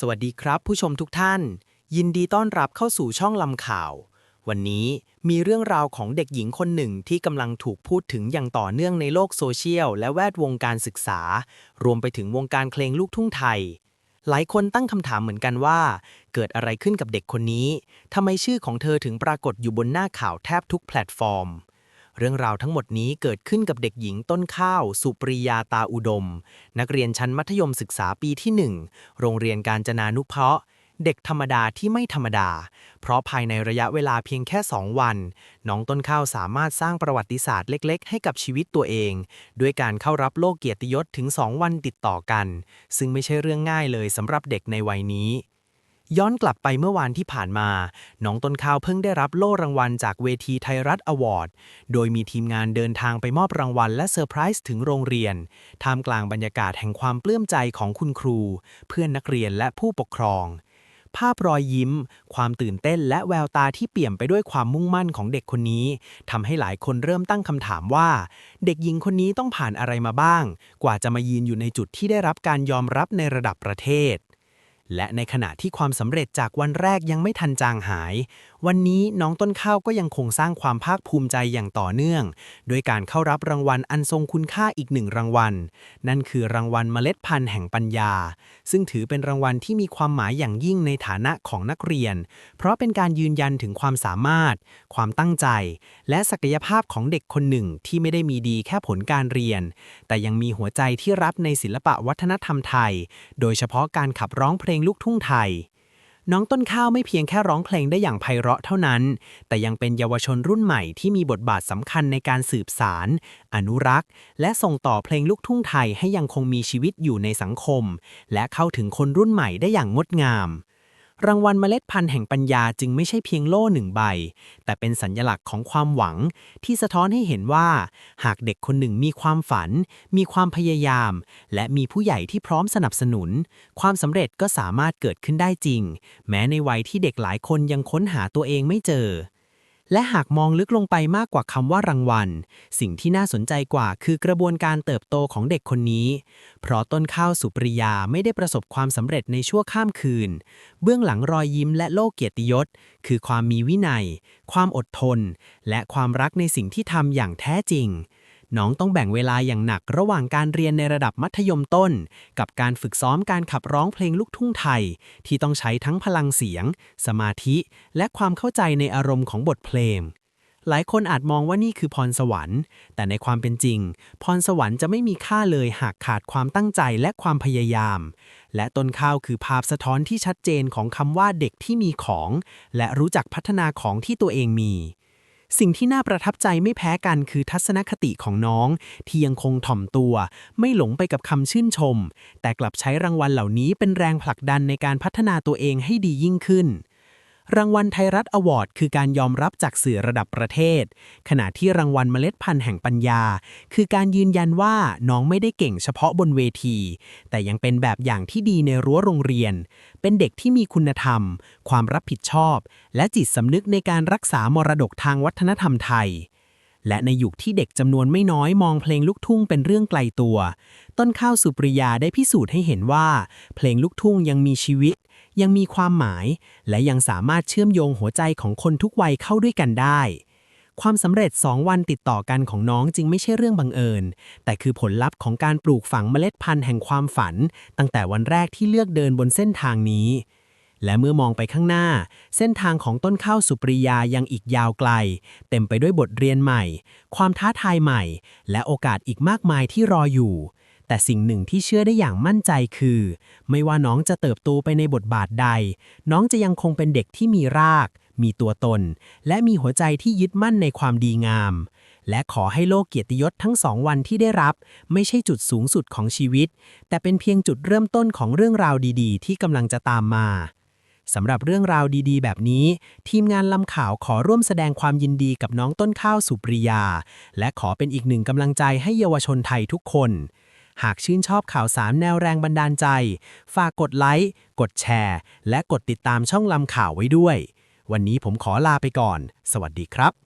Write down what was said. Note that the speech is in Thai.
สวัสดีครับ ผู้ชมทุกท่าน ยินดีต้อนรับเข้าสู่ช่องลำข่าว วันนี้มีเรื่องราวของเด็กหญิงคนหนึ่งที่กำลังถูกพูดถึงอย่างต่อเนื่องในโลกโซเชียล และแวดวงการศึกษา รวมไปถึงวงการเพลงลูกทุ่งไทย หลายคนตั้งคำถามเหมือนกันว่า เกิดอะไรขึ้นกับเด็กคนนี้ทำไมชื่อของเธอถึงปรากฏอยู่บนหน้าข่าวแทบทุกแพลตฟอร์ม เรื่องราวทั้งหมดนี้เกิดขึ้นกับเด็กหญิงต้นข้าว สุปริยาตาอุดม นักเรียนชั้นมัธยมศึกษาปีที่ 1 โรงเรียนการจนานุเคราะห์เด็กธรรมดาที่ไม่ธรรมดา เพราะภายในระยะเวลาเพียงแค่ 2 วัน น้องต้นข้าวสามารถสร้างประวัติศาสตร์เล็กๆ ให้กับชีวิตตัวเอง ด้วยการเข้ารับโลกเกียรติยศถึง 2 วันติดต่อกัน ซึ่งไม่ใช่เรื่องง่ายเลยสำหรับเด็กในวัยนี้ ย้อนกลับไปเมื่อวานที่ผ่านมา น้องต้นข้าวเพิ่งได้รับโล่รางวัลจากเวทีไทยรัฐอวอร์ด โดยมีทีมงานเดินทางไปมอบรางวัลและเซอร์ไพรส์ถึงโรงเรียน ท่ามกลางบรรยากาศแห่งความปลื้มใจของคุณครู เพื่อนนักเรียนและผู้ปกครอง ภาพรอยยิ้ม ความตื่นเต้นและแววตาที่เปี่ยมไปด้วยความมุ่งมั่นของเด็กคนนี้ทำให้หลายคนเริ่มตั้งคำถามว่า เด็กหญิงคนนี้ต้องผ่านอะไรมาบ้าง กว่าจะมายืนอยู่ในจุดที่ได้รับการยอมรับในระดับประเทศ และในขณะที่ความสำเร็จจากวันแรกยังไม่ทันจางหายวันนี้น้องต้นข้าวก็ยังคงสร้างความภาคภูมิใจอย่างต่อเนื่องโดยการเข้ารับรางวัลอันทรงคุณค่าอีกหนึ่งรางวัล นั่นคือรางวัลเมล็ดพันธุ์แห่งปัญญา ซึ่งถือเป็นรางวัลที่มีความหมายอย่างยิ่งในฐานะของนักเรียน เพราะเป็นการยืนยันถึงความสามารถ ความตั้งใจ และศักยภาพของเด็กคนหนึ่งที่ไม่ได้มีดีแค่ผลการเรียน แต่ยังมีหัวใจที่รับในศิลปะวัฒนธรรมไทย โดยเฉพาะการขับร้องเพลงลูกทุ่งไทย น้องต้นข้าวไม่เพียงแค่ร้องเพลงได้อย่างไพเราะเท่านั้น แต่ยังเป็นเยาวชนรุ่นใหม่ที่มีบทบาทสำคัญในการสืบสาร อนุรักษ์ และส่งต่อเพลงลูกทุ่งไทยให้ยังคงมีชีวิตอยู่ในสังคม และเข้าถึงคนรุ่นใหม่ได้อย่างงดงาม รางวัลเมล็ดพันธุ์แห่งปัญญาจึงไม่ใช่เพียงโล่หนึ่งใบ แต่เป็นสัญญลักษณ์ของความหวัง ที่สะท้อนให้เห็นว่า หากเด็กคนหนึ่งมีความฝัน มีความพยายาม และมีผู้ใหญ่ที่พร้อมสนับสนุน ความสำเร็จก็สามารถเกิดขึ้นได้จริง แม้ในวัยที่เด็กหลายคนยังค้นหาตัวเองไม่เจอ และหากมองลึกลงไปมากกว่าคำว่ารางวัล สิ่งที่น่าสนใจกว่าคือกระบวนการเติบโตของเด็กคนนี้ เพราะต้นข้าวสุปริยาไม่ได้ประสบความสำเร็จในชั่วข้ามคืน เบื้องหลังรอยยิ้มและโลกเกียรติยศ คือความมีวินัย ความอดทน และความรักในสิ่งที่ทำอย่างแท้จริง น้องต้องแบ่งเวลาอย่างหนักระหว่างการเรียนในระดับมัธยมต้น กับการฝึกซ้อมการขับร้องเพลงลูกทุ่งไทย ที่ต้องใช้ทั้งพลังเสียง สมาธิ และความเข้าใจในอารมณ์ของบทเพลง หลายคนอาจมองว่านี่คือพรสวรรค์ แต่ในความเป็นจริง พรสวรรค์จะไม่มีค่าเลยหากขาดความตั้งใจและความพยายาม และต้นข้าวคือภาพสะท้อนที่ชัดเจนของคำว่าเด็กที่มีของ และรู้จักพัฒนาของที่ตัวเองมี สิ่งที่น่าประทับใจไม่แพ้กันคือทัศนคติของน้อง ที่ยังคงถ่อมตัว ไม่หลงไปกับคำชื่นชม แต่กลับใช้รางวัลเหล่านี้เป็นแรงผลักดันในการพัฒนาตัวเองให้ดียิ่งขึ้น รางวัลไทยรัฐอวอร์ดคือการยอมรับจากสื่อระดับประเทศ ขณะที่รางวัลเมล็ดพันธุ์แห่งปัญญา คือการยืนยันว่าน้องไม่ได้เก่งเฉพาะบนเวที แต่ยังเป็นแบบอย่างที่ดีในรั้วโรงเรียน เป็นเด็กที่มีคุณธรรม ความรับผิดชอบ และจิตสำนึกในการรักษามรดกทางวัฒนธรรมไทยและในยุคที่เด็กจำนวนไม่น้อยมองเพลงลูกทุ่งเป็นเรื่องไกลตัว ต้นข้าวสุปริยาได้พิสูจน์ให้เห็นว่า เพลงลูกทุ่งยังมีชีวิต ยังมีความหมาย และยังสามารถเชื่อมโยงหัวใจของคนทุกวัยเข้าด้วยกันได้ ความสำเร็จ 2 วันติดต่อกันของน้องจึงไม่ใช่เรื่องบังเอิญ แต่คือผลลัพธ์ของการปลูกฝังเมล็ดพันธุ์แห่งความฝัน ตั้งแต่วันแรกที่เลือกเดินบนเส้นทางนี้และเมื่อมองไปข้างหน้า เส้นทางของต้นข้าวสุปริยายังอีกยาวไกล เต็มไปด้วยบทเรียนใหม่ ความท้าทายใหม่ และโอกาสอีกมากมายที่รออยู่ แต่สิ่งหนึ่งที่เชื่อได้อย่างมั่นใจคือ ไม่ว่าน้องจะเติบโตไปในบทบาทใด น้องจะยังคงเป็นเด็กที่มีราก มีตัวตน และมีหัวใจที่ยึดมั่นในความดีงาม และขอให้โลกเกียรติยศทั้งสองวันที่ได้รับ ไม่ใช่จุดสูงสุดของชีวิต แต่เป็นเพียงจุดเริ่มต้นของเรื่องราวดีๆ ที่กำลังจะตามมาสำหรับเรื่องราวดีๆ แบบนี้ ทีมงานลำข่าวขอร่วมแสดงความยินดีกับน้องต้นข้าวสุปริยา และขอเป็นอีกหนึ่งกำลังใจให้เยาวชนไทยทุกคน หากชื่นชอบข่าวสารแนวแรงบันดาลใจ ฝากกดไลค์ กดแชร์ และกดติดตามช่องลำข่าวไว้ด้วย วันนี้ผมขอลาไปก่อน สวัสดีครับ